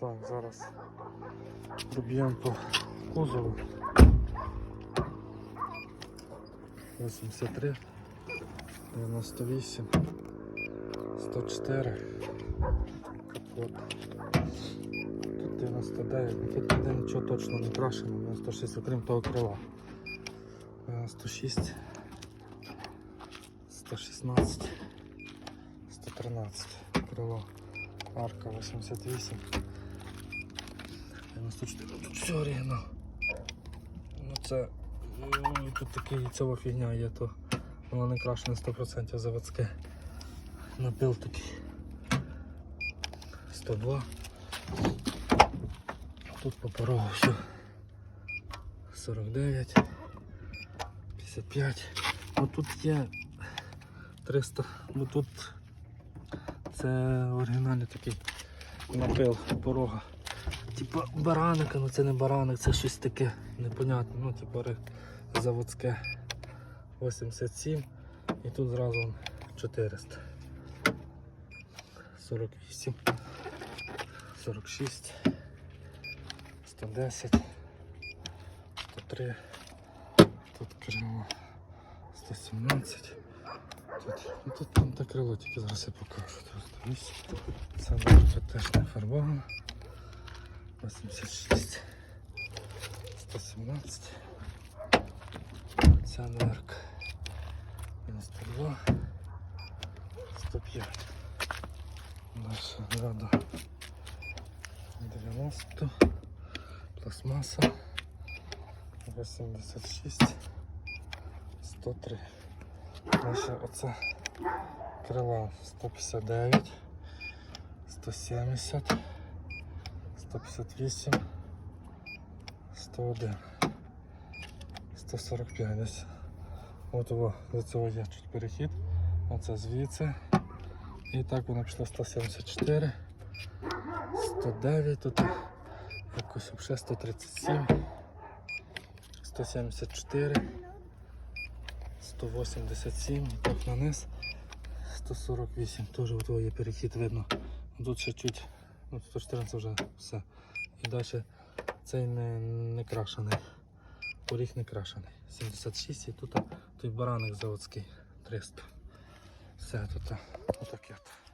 Так, зараз доб'ємо по кузову. 83, 98, 104, капот. Тут 99, ну тут ніде нічого точно не крашено, 96, окрім того крила. 96, 116, 113, крило, арка 88, 94, тут все оригінал. Ну це тут така яйцева фігня є, то воно не крашене 100% заводське. Напил такий 102. Тут по порогу все 49, 55. Ну тут є 300, ну тут це оригінальний такий напил порога. Типа бараника, ну це не бараник, це щось таке непонятне, ну типу заводське 87 і тут зразу 400. 48, 46, 110, 103, тут крило 117. Тут, ну, тут там те крило, тільки зараз я покажу. Це теж не фарбована. 86, 117. Ця дверка 92, 105. Дальше рада 90, пластмаса 86, 103. Дальше оце крила 159, 170, 158, 101, 145 десь. От о, до цього є чуть перехід. Оце звідси. І так воно пішло 174, 109, тут якось вже 137, 174, 187, і так на низ 148. Теж от є перехід видно. Тут ще чуть, ну 114 вже все. І далі цей не, не крашений. Поріг не крашений. 76 і тут той бараник заводський 300. Все тут отаке. от.